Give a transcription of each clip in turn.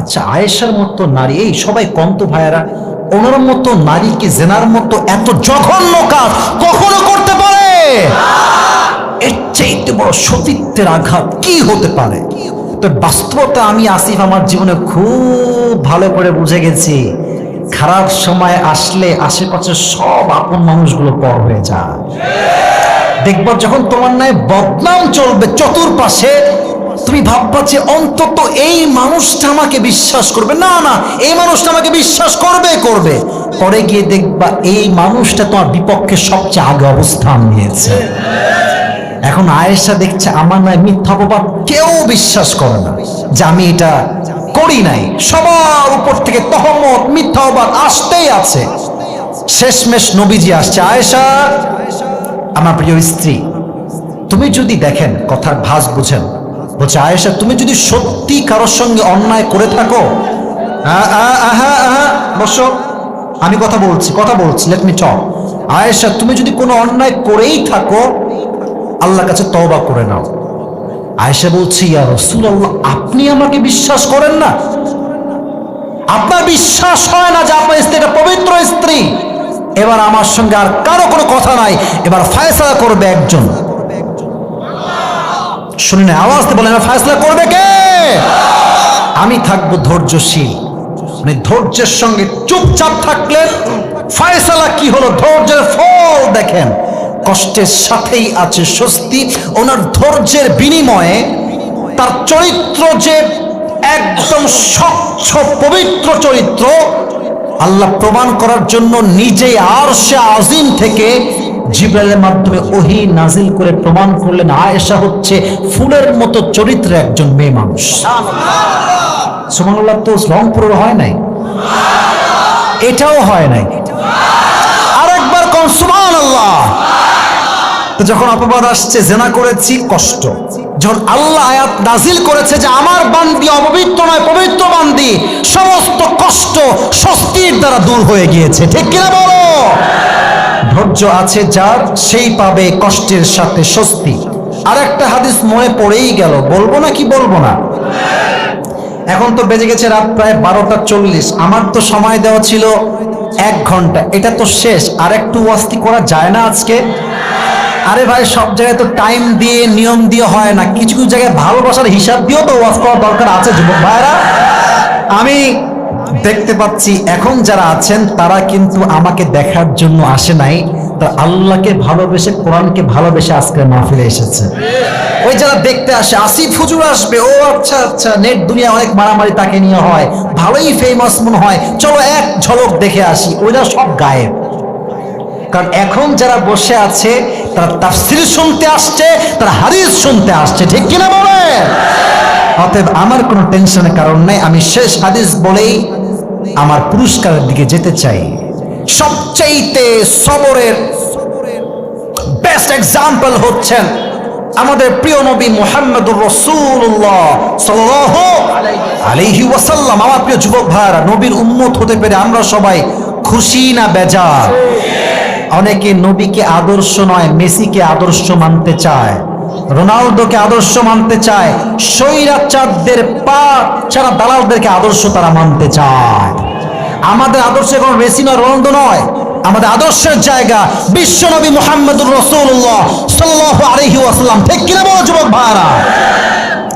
আচ্ছা আয়েশার মতো নারী, এই সবাই কন্ত ভাইয়ারা, ওনার মতো নারীকে জেনার মতো এত জঘন্য কাজ কখনো করতে পারে? এর চাইতে বড় সতীত্বের আঘাত কি হতে পারে? তো বাস্তবতা আমি আসিফ আমার জীবনে খুব ভালো করে বুঝে গেছি। খারাপ সময় আসলে আশেপাশে সব আপন মানুষগুলো পর হয়ে যায়। দেখবা যখন তোমার নাই বদনাম চলবে চতুর্পাশে তুমি ভাববা যে অন্তত এই মানুষটা আমাকে বিশ্বাস করবে। না না, এই মানুষটা আমাকে বিশ্বাস করবে করবে। পরে গিয়ে দেখবা এই মানুষটা তোমার বিপক্ষে সবচেয়ে আগে অবস্থান নিয়েছে। এখন আয়েশা দেখছে, আমার নয় মিথ্যা অপবাদ কেউ বিশ্বাস করে না। যে আমি এটা করি নাই। সবার উপর থেকে তহমত, মিথ্যা অপবাদ আসতেই আছে। শেষমেশ নবীজি আসছে, আয়েশা, আমার প্রিয় স্ত্রী, তুমি যদি দেখেন কথার ভাস বুঝেন বলছে, আয়েশা, তুমি যদি সত্যি কারোর সঙ্গে অন্যায় করে থাকো বসো। আমি কথা বলছি কথা বলছি লেট মি আয়েশা, তুমি যদি কোনো অন্যায় করেই থাকো, আল্লাহর কাছে তওবা করে নাও। আয়েশা বলছি, ইয়া রাসূলুল্লাহ, আপনি আমাকে বিশ্বাস করেন না? আপনার বিশ্বাস হয় না যে আপনার স্ত্রী একটা পবিত্র স্ত্রী। এবার আমার সঙ্গে আর কারও কোনো কথা নাই। এবার ফায়সালা করবে একজন। শুনে আওয়াজ দিয়ে বলেন ফায়সালা করবে কে? আমি থাকব ধৈর্যশীল। মানে ধৈর্যের সঙ্গে চুপচাপ থাকলে ফায়সালা কি হলো? ধৈর্যের ফল দেখেন। কষ্টের সাথেই আছে স্বস্তি। ওনার ধৈর্যের বিনিময়ে তার চরিত্র যে একদম স্বচ্ছ, পবিত্র চরিত্র, আল্লাহ প্রমাণ করার জন্য নিজে আর সে আজিম থেকে জিব্রাইলের মাধ্যমে ওহি নাজিল করে প্রমাণ করলেন, আয়েশা হচ্ছে ফুলের মতো চরিত্রে একজন মেয়ে মানুষ। সুমানুল্লাহ তো রংপুরের হয় নাই? এটাও হয় নাই। আরেকবার কম সুমান আল্লাহ তো যখন অপবাদ আসছে, জেনা করেছি, কষ্ট। যখন আল্লাহ আয়াত নাজিল করেছে যে আমার বান্দি অপবিত্র নয়, পবিত্র বান্দি, সমস্ত কষ্ট স্বস্তির দ্বারা দূর হয়ে গিয়েছে। ঠিক কিনা বলো? ধৈর্য আছে, যার সেই পাবে কষ্টের সাথে স্বস্তি। আর একটা হাদিস মনে পড়েই গেল। বলব না কি বলব না? এখন তো বেজে গেছে রাত প্রায় বারোটা চল্লিশ। আমার তো সময় দেওয়া ছিল এক ঘণ্টা। এটা তো শেষ। আর একটু ওয়াস্তি করা যায় না আজকে? আরে ভাই, সব জায়গায় তো টাইম দিয়ে, নিয়ম দিয়ে হয় না। কিছু কিছু জায়গায় ভালোবাসার হিসাব দিয়েও তো ওয়াজ করার দরকার আছে, যুবক ভাইরা আমি দেখতে পাচ্ছি এখন যারা আছেন, তারা কিন্তু আমাকে দেখার জন্য আসে নাই। তা আল্লাহকে ভালোবেসে, কোরআনকে ভালোবেসে আজকে মাহফিলে এসেছে। ওই যারা দেখতে আসে, আসিফ হুজুর আসবে। ও আচ্ছা আচ্ছা নেট দুনিয়া অনেক মারামারি তাকে নিয়ে হয়। ভালোই ফেমাস মনে হয়। চলো এক ঝলক দেখে আসি। ওইটা সব গায়েব। কারণ এখন যারা বসে আছে, তারা তাফসির শুনতে আসছে, তারা হাদিস শুনতে আসছে। ঠিক কিনা বলে অতএব আমার কোনো টেনশনের কারণ নেই। আমি শেষ হাদিস বলেই আমার পুরস্কারের দিকে যেতে চাই। সবচাইতে সবরের বেস্ট এক্সাম্পল হচ্ছেন আমাদের প্রিয় নবী মোহাম্মদুর রসুল্লাহ সাল্লাল্লাহু আলাইহি ওয়াসাল্লাম। আমার প্রিয় যুবক ভাইরা নবীর উম্মত হতে পেরে আমরা সবাই খুশি না বেজার? অনেকে নবীকে আদর্শ নয়, মেসিকে আদর্শ মানতে চায়, রোনালদোকে আদর্শ মানতে চায়, স্বৈরাচারদের পা ছাড়া দালালদেরকে আদর্শ তারা মানতে চায়। আমাদের আদর্শ এখন মেসি নয়, রোনালদো নয়। আমাদের আদর্শের জায়গা বিশ্বনবী মোহাম্মদুর রসুল্লাহ সাল্লাহ আলহি ওয়াসাল্লাম। ঠিক কিনা বলো, যুবক ভাইরা?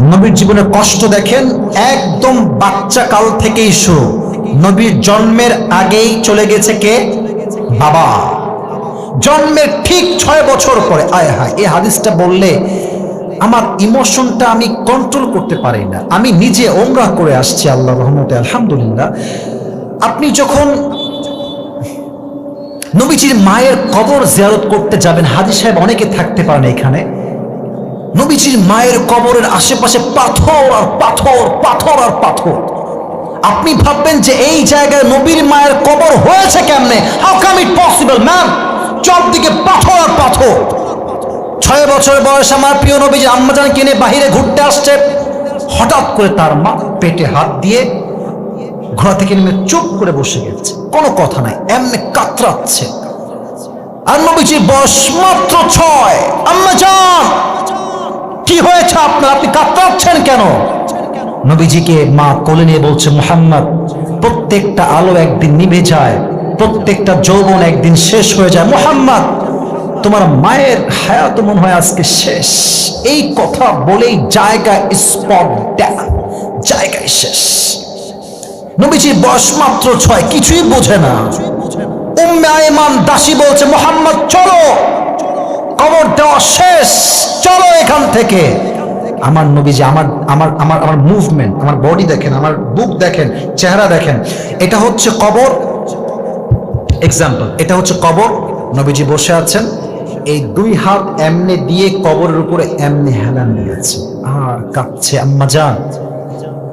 নবীর জীবনে কষ্ট দেখেন, একদম বাচ্চা কাল থেকেই শুরু। নবীর জন্মের আগেই চলে গেছে কে? বাবা। জন্মের ঠিক ছয় বছর পরে, আয় হায়, এই হাদিসটা বললে আমার ইমোশনটা আমি কন্ট্রোল করতে পারি না। আমি নিজে ওমরা করে আসছি আল্লাহ রহমতে, আলহামদুলিল্লাহ। আপনি যখন নবীজির মায়ের কবর জিয়ারত করতে যাবেন হাজি সাহেব অনেকে থাকতে পারেন এখানে। নবীজির মায়ের কবরের আশেপাশে পাথর আর পাথর পাথর আর পাথর। আপনি ভাববেন যে এই জায়গায় নবীর মায়ের কবর হয়েছে কেমনে? How come it possible ma'am দিকে পাথর আর পাথর। ছয় বছর বয়স আমার প্রিয় নবীজি আম্মাজান কিনে বাহিরে ঘুরতে আসছে। হঠাৎ করে তার মা পেটে হাত দিয়ে ঘোড়া থেকে নেমে চুপ করে বসে গেছে। কোনো কথা নাই, এমনি কাতরাচ্ছে। আর নবীজির বয়স মাত্র ছয়। আম্মা যান কি হয়েছে আপনার? আপনি কাতরাচ্ছেন কেন? নবীজিকে মা কোলে নিয়ে বলছে, মোহাম্মদ, প্রত্যেকটা আলো একদিন নিভে যায়, প্রত্যেকটা যৌবন একদিন শেষ হয়ে যায়। মোহাম্মদ, তোমার মায়ের হায়াত মনে হয় আজকে শেষ। এই কথা বলেই জায়গায় স্পট জায়গায় শেষ। নবীজির বয়স মাত্র ছয়, কিছুই বোঝে না। উম্মে আয়মান দাসী বলছে, মোহাম্মদ, চলো। কবর দেওয়া শেষ। চলো এখান থেকে। আমার নবীজি, আমার আমার আমার আমার মুভমেন্ট আমার বডি দেখেন, আমার বুক দেখেন, চেহারা দেখেন। এটা হচ্ছে কবর। এক্সাম্পল এটা হচ্ছে কবর। নবীজি বসে আছেন। এই দুই হাত এমনি দিয়ে কবরের উপরে এমনি হেলান দিয়েছে। আর কাঁপছে আম্মা যান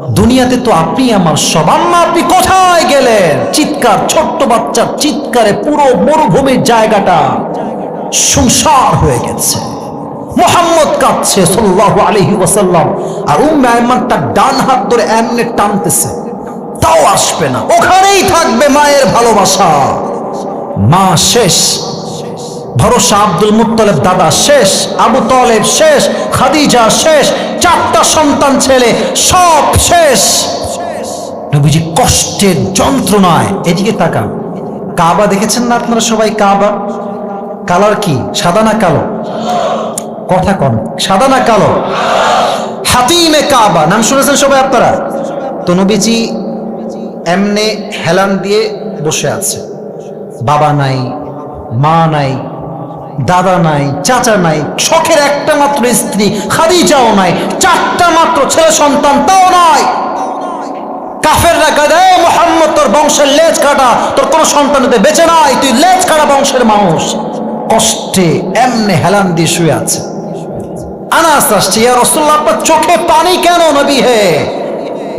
দুনিয়াতে তো আপনি আমার সব। আম্মা, আপনি কোথায় গেলেন? চিৎকার, ছোট্ট বাচ্চার চিৎকারে পুরো মরুভূমির জায়গাটা সংসার হয়ে গেছে। মোহাম্মদ কাঁদছে, সাল্লাল্লাহু আলাইহি ওয়াসাল্লাম। আর উম্মে তার ডান হাত ধরে এমনি টানতেছে। তাও আসবে না। ওখানেই থাকবে মায়ের ভালোবাসা। মা শেষ। ভরসা আব্দুল মুত্তলেব দাদা শেষ, আবু তলেব শেষ, খাদিজা শেষ, চারটা সন্তান ছেলে, সব শেষ। নবীজি কষ্টের যন্ত্রণায় এদিকে তাকান। কাবা দেখেছেন না আপনারা সবাই কাবা? কালার কি? সাদা না কালো? কথা কন। সাদা না কালো? হাতিমে কাবা। নাম শুনেছেন সবাই আপনারা? তো নবীজি এমনে হেলান দিয়ে বসে আছে। বাবা নাই, মা নাই দাদা নাই, চাচা নাই, শখের একটা মাত্র স্ত্রী খাদি খাদিজাও নাই, চারটা মাত্র ছেলে সন্তান, তাও নাই। কাফেররা "এ মোহাম্মদ, তোর বংশের লেজ কাটা, তোর কোনো সন্তান হতে বেঁচে নাই, তুই লেজ কাটা বংশের মানুষ। কষ্টে এমনে হেলান দিয়ে শুয়ে আছে। আনাস আসছে, ইয়া রসুল্লাহ আপনার চোখে পানি কেন নবী হে?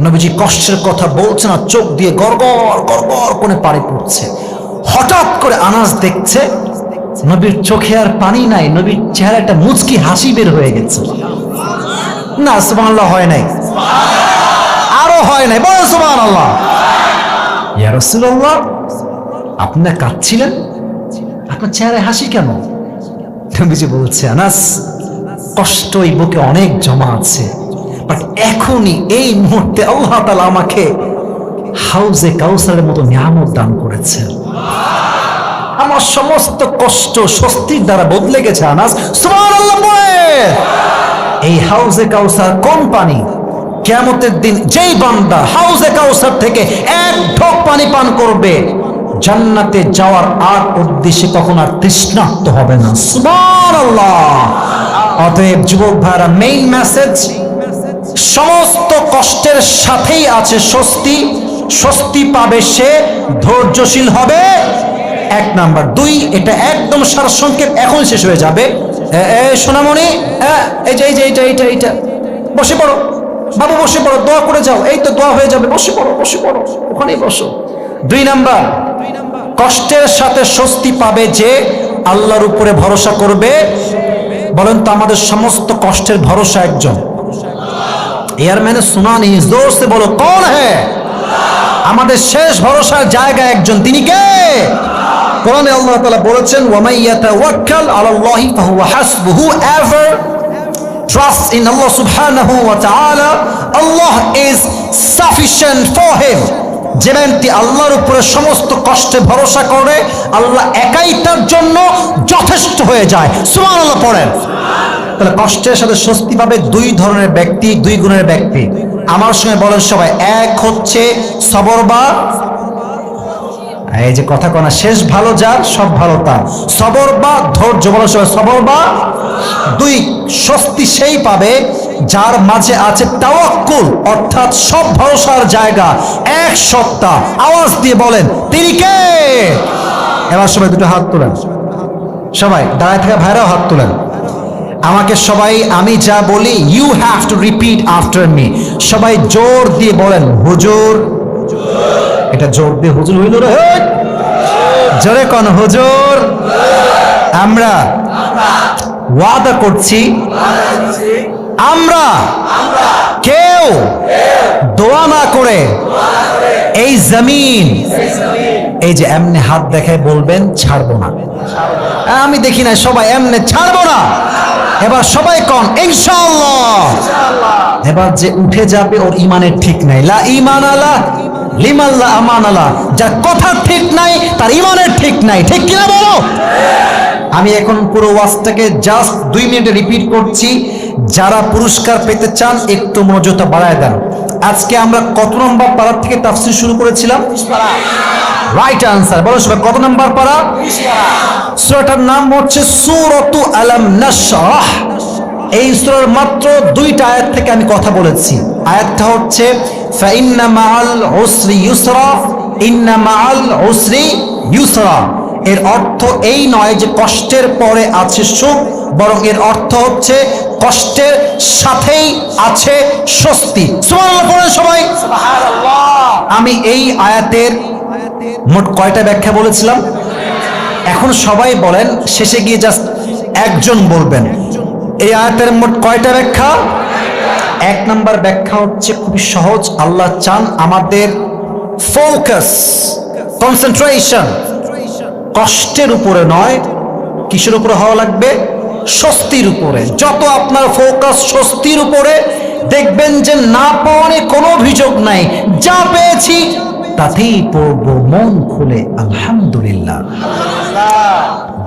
নবীজি কষ্টের কথা বলছে না, চোখ দিয়ে গড়গড় গড়গড় করে পানি পড়ছে। হঠাৎ করে আনাস দেখছে নবীর চোখে আর পানি নাই, নবীর চেহারা একটা মুচকি হাসি বের হয়ে গেছে। না, সুবহানাল্লাহ হয় নাই। আরও হয় নাই। বলো সুবহানাল্লাহ। ইয়া রাসূলুল্লাহ, আপনি কাঁদছিলেন? আপনার চেহারায় হাসি কেন? নবীজি বলছে, আনাস কষ্ট এই বুকে অনেক জমা আছে। বাট এখনই এই মুহূর্তে আল্লাহ তাআলা আমাকে হাউজে কাউসারের মতো নিয়ামত দান করেছে আমার সমস্ত কষ্ট স্বস্তির দ্বারা বদলে গেছে আনাস। এই হাউজে কাউসার কোন পানি কিয়ামতের দিন যেই বান্দা হাউজে কাউসার থেকে এক ঢোক পানি পান করবে, জান্নাতে যাওয়ার আর উদ্দেশ্যে তখন আর তৃষ্ণার্ত হবে না। অতএব যুবক ভাইরা মেইন মেসেজ সমস্ত কষ্টের সাথেই আছে স্বস্তি। স্বস্তি পাবে সে, ধৈর্যশীল হবে। এক নাম্বার। দুই, এটা একদম সারসংক্ষেপ এখন শেষ হয়ে যাবে। সোনামণি এই যে এই যে এইটা এইটা এইটা। বসে পড়ো। বাবু, বসে পড়ো। দোয়া করে যাও। এই তো দোয়া হয়ে যাবে। বসে পড়ো বসে পড়ো। ওখানেই বসো। দুই নাম্বার। কষ্টের সাথে স্বস্তি পাবে যে আল্লাহর উপরে ভরসা করবে। বলেন তো, আমাদের সমস্ত কষ্টের ভরসা একজন। এয়ারম্যানের শোনা নেই জোরসে বলো কোন হ্যাঁ আমাদের শেষ ভরসার জায়গা একজন। তিনি কে? কোরআনে আল্লাহ তাআলা বলেছেন, ওয়ামাই ইয়াতাওয়াক্কাল আলাল্লাহি ফাহুয়া হাসবুহু এভার ট্রাস্ট ইন আল্লাহ সুবহানাহু ওয়া তাআলা। Allah is sufficient for him. যে ব্যক্তি আল্লাহর উপরে সমস্ত কষ্টে ভরসা করে, আল্লাহ একাই তার জন্য যথেষ্ট হয়ে যায়। সুবহানাল্লাহ পড়েন। তাহলে কষ্টের সাথে স্বস্তি পাবে দুই ধরনের ব্যক্তি, দুই গুণের ব্যক্তি। আমার সঙ্গে বলেন সবাই, এক হচ্ছে সবর বা এই যে কথা কনা শেষ ভালো যার, সব ভালো তার। সবর বা ধৈর্য, বলো সবর বা দুই স্বস্তি সেই পাবে যার মাঝে আছে তাওয়াক্কুল, অর্থাৎ সব ভরসার জায়গা, এক সত্তা। আওয়াজ দিয়ে বলেন, তিনি কে? এবার সবাই দুটো হাত তোলেন। সবাই, দাঁড়ায় থাকা ভাইরাও হাত তোলেন। আমাকে সবাই, আমি যা বলি you have to repeat after me সবাই জোর দিয়ে বলেন, হুজুর এটা জোর দিয়ে হুজুর হইল রে জোরে কোন, হুজুর। আমরা ওয়াদা করছি, আমরা কেউ দোয়া না করে এই জমিন, এই যে এমনি হাত দেখায় বলবেন, ছাড়বো না। আমি দেখি না সবাই এমনি ছাড়বো না। এবার সবাই কন, ইনশাআল্লাহ। এবার যে উঠে যাবে, ওর ইমানের ঠিক নাই। লা ইমান আলা লিমাল্লা আমান আলা যার কথা ঠিক নাই তার ইমানের ঠিক নাই। ঠিক কিনা বলো? আমি এখন পুরো ওয়াজটাকে জাস্ট দুই মিনিটে রিপিট করছি। যারা পুরস্কার পেতে চান একটু মনোযোগটা বাড়ায় দেন। আজকে আমরা কত নম্বর পাড়ার থেকে তাফসির শুরু করেছিলাম? রাইট আনসার বলো সবাই কত নম্বর পাড়া। সূরাটার নাম হচ্ছে সূরাতু আলাম নাশরাহ। এই সূরার মাত্র দুইটা আয়াত থেকে আমি কথা বলেছি। আয়াতটা হচ্ছে ফাইন্না ইউসরা ইন্না ইউসরা। এর অর্থ এই নয় যে কষ্টের পরে আছে সুখ বরং এর অর্থ হচ্ছে কষ্টের সাথেই আছে স্বস্তি। সবাই। আমি এই আয়াতের মোট কয়টা ব্যাখ্যা বলেছিলাম? এখন সবাই বলেন শেষে গিয়ে জাস্ট একজন বলবেন। এই আয়াতের মোট কয়টা ব্যাখ্যা? এক নাম্বার ব্যাখ্যা হচ্ছে খুবই সহজ। আল্লাহ চান আমাদের ফোকাস, কনসেন্ট্রেশন কষ্টের উপরে নয়, কিসের উপরে হওয়া লাগবে? স্বস্তির উপরে। যত আপনার ফোকাস স্বস্তির উপরে, দেখবেন যে না পাওয়ারে কোনো অভিযোগ নাই। যা পেয়েছি, তাতেই পড়ব, মন খুলে, আলহামদুলিল্লাহ।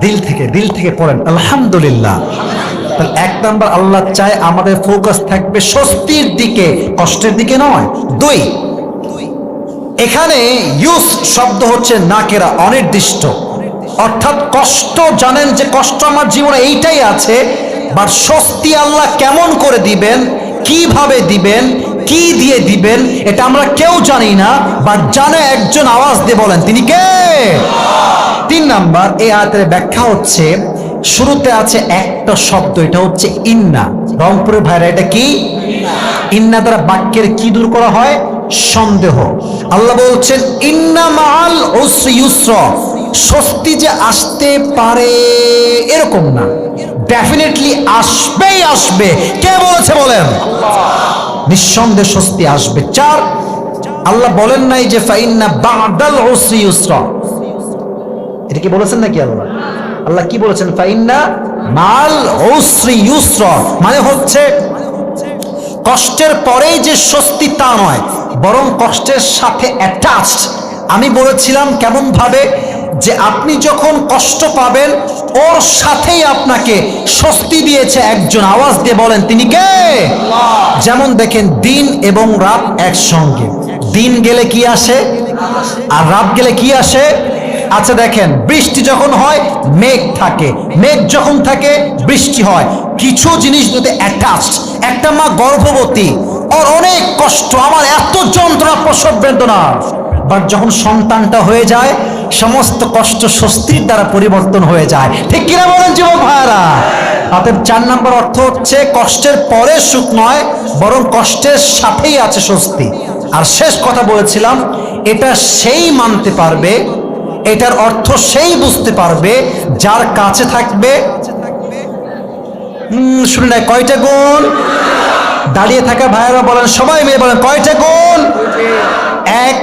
দিল থেকে দিল থেকে পড়েন, আলহামদুলিল্লাহ। তাহলে এক নাম্বার আল্লাহ চায় আমাদের ফোকাস থাকবে স্বস্তির দিকে, কষ্টের দিকে নয়, দুই। এখানে ইউস শব্দ হচ্ছে নাকেরা অনির্দিষ্ট। অর্থাৎ কষ্ট, জানেন যে কষ্ট আমার জীবনে এইটাই আছে বাট স্বস্তি আল্লাহ কেমন করে দিবেন, কীভাবে দিবেন, কি দিয়ে দিবেন, এটা আমরা কেউ জানি না বাট জানে একজন আওয়াজ দিয়ে বলেন, তিনি কে? তিন নাম্বার, এই আয়াতের ব্যাখ্যা হচ্ছে শুরুতে আছে একটা শব্দ, এটা হচ্ছে ইন্না। রংপুরের ভাইরা, এটা কি? ইন্না দ্বারা বাক্যের কি দূর করা হয়? সন্দেহ। আল্লাহ বলছেন, ইন্না মাল উসরি ইউসর। স্বস্তি যে আসতে পারে এরকম না। ডেফিনেটলি আসবেই আসবে। কে বলেছে বলেন? নিঃসন্দেহ স্বস্তি আসবে। চার, আল্লাহ বলেন নাই যে, ফাইন্না বাদাল ইউসরা। এটা কি বলেছেন নাকি আল্লাহ? আল্লাহ কি বলেছেন? ফাইন্না মাল উসরি ইউসরা মানে হচ্ছে কষ্টের পরেই যে স্বস্তি তা নয়, বরং কষ্টের সাথে অ্যাটাচড আমি বলেছিলাম কেমন ভাবে যে আপনি যখন কষ্ট পাবেন, ওর সাথেই আপনাকে স্বস্তি দিয়েছে একজন। আওয়াজ দিয়ে বলেন, তিনি কে? যেমন দেখেন, দিন এবং রাত একসঙ্গে। দিন গেলে কি আসে? আর রাত গেলে কি আসে? আচ্ছা দেখেন, বৃষ্টি যখন হয়, মেঘ থাকে। মেঘ যখন থাকে, বৃষ্টি হয়। কিছু জিনিস যদি অ্যাটাচড একটা মা গর্ভবতী। ওর অনেক কষ্ট। আমার এত যন্ত্রণা, প্রসব বেদনা। বাট যখন সন্তানটা হয়ে যায়, সমস্ত কষ্ট স্বস্তির দ্বারা পরিবর্তন হয়ে যায়। ঠিক কিনা বলেন যুবক ভাইয়ারা? অতএব চার নম্বর অর্থ হচ্ছে, কষ্টের পরে সুখ নয়, বরং কষ্টের সাথেই আছে স্বস্তি। আর শেষ কথা বলেছিলাম, এটা সেই মানতে পারবে এটার অর্থ সেই বুঝতে পারবে যার কাছে থাকবে। শুনে নাই কয়টা গুণ দাঁড়িয়ে থাকা ভাইয়েরা বলেন, সবাই মেয়ে বলেন, কয়টা গুণ এক,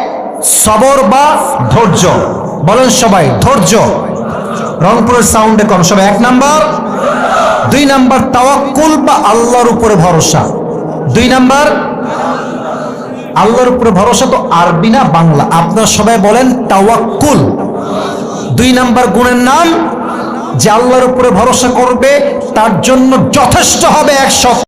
সবর বা ধৈর্য। বলেন সবাই, ধৈর্য। রংপুরের সাউন্ডে কম, সবাই, এক নাম্বার। দুই নাম্বার, তাওয়াক্কুল বা আল্লাহর উপরে ভরসা। দুই নাম্বার, আল্লাহর উপরে ভরসা তো আরবি না বাংলা। আপনারা সবাই বলেন তাওয়াক্কুল। দুই নাম্বার গুণের নাম যে আল্লাহর উপরে ভরসা করবে তার জন্য যথেষ্ট হবে এক